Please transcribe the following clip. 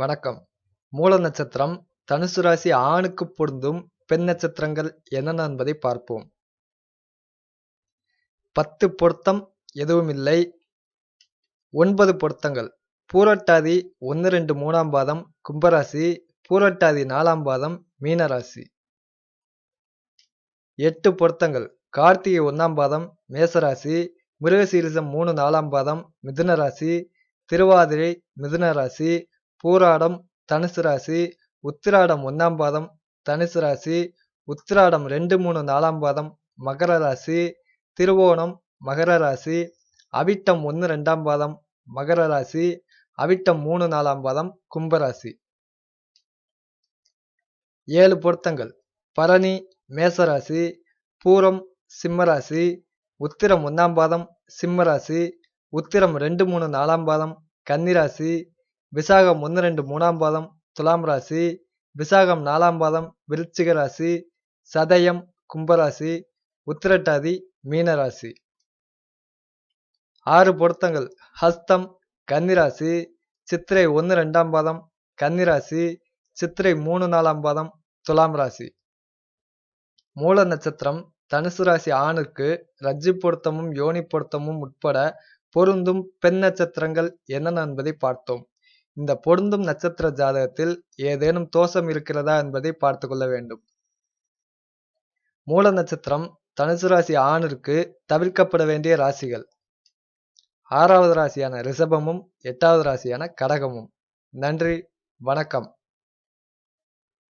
வணக்கம். மூல நட்சத்திரம் தனுசு ராசி ஆணுக்கு பொருந்தும் பெண் நட்சத்திரங்கள் என்னென்ன என்பதை பார்ப்போம். பத்து பொருத்தம் எதுவும் இல்லை. ஒன்பது பொருத்தங்கள். பூரட்டாதி ஒன்று ரெண்டு மூணாம் பாதம் கும்பராசி. பூரட்டாதி நாலாம் பாதம் மீனராசி. எட்டு பொருத்தங்கள். கார்த்திகை ஒன்றாம் பாதம் மேசராசி. மிருகசீரிசம் மூணு நாலாம் பாதம் மிதுன ராசி திருவாதிரை மிதுன ராசி பூராடம் தனுசு ராசி உத்திராடம் ஒன்றாம் பாதம் தனுசு ராசி உத்திராடம் ரெண்டு மூணு நாலாம் பாதம் மகர ராசி திருவோணம் மகர ராசி அவிட்டம் ஒன்று ரெண்டாம் பாதம் மகர ராசி அவிட்டம் மூணு நாலாம் பாதம் கும்பராசி ஏழு பொருத்தங்கள். பரணி மேசராசி பூரம் சிம்மராசி உத்திரம் ஒன்றாம் பாதம் சிம்மராசி உத்திரம் ரெண்டு மூணு நாலாம் பாதம் கன்னிராசி விசாகம் ஒன்று ரெண்டு மூணாம் பாதம் துலாம் ராசி. விசாகம் நாலாம் பாதம் விருச்சிக ராசி. சதயம் கும்பராசி உத்திரட்டாதி மீனராசி ஆறு பொருத்தங்கள். ஹஸ்தம் கன்னிராசி சித்திரை ஒன்று ரெண்டாம் பாதம் கன்னிராசி சித்திரை மூணு நாலாம் பாதம் துலாம் ராசி. மூல நட்சத்திரம் தனுசு ராசி ஆணுக்கு ரஜ்ஜி பொருத்தமும் யோனி பொருத்தமும் உட்பட பொருந்தும் பெண் நட்சத்திரங்கள் என்னென்ன என்பதை பார்த்தோம். இந்த பொருந்தும் நட்சத்திர ஜாதகத்தில் ஏதேனும் தோஷம் இருக்கிறதா என்பதை பார்த்து கொள்ள வேண்டும். மூல நட்சத்திரம் தனுசு ராசி ஆணிற்கு தவிர்க்கப்பட வேண்டிய ராசிகள். ஆறாவது ராசியான ரிஷபமும் எட்டாவது ராசியான கடகமும். நன்றி வணக்கம்.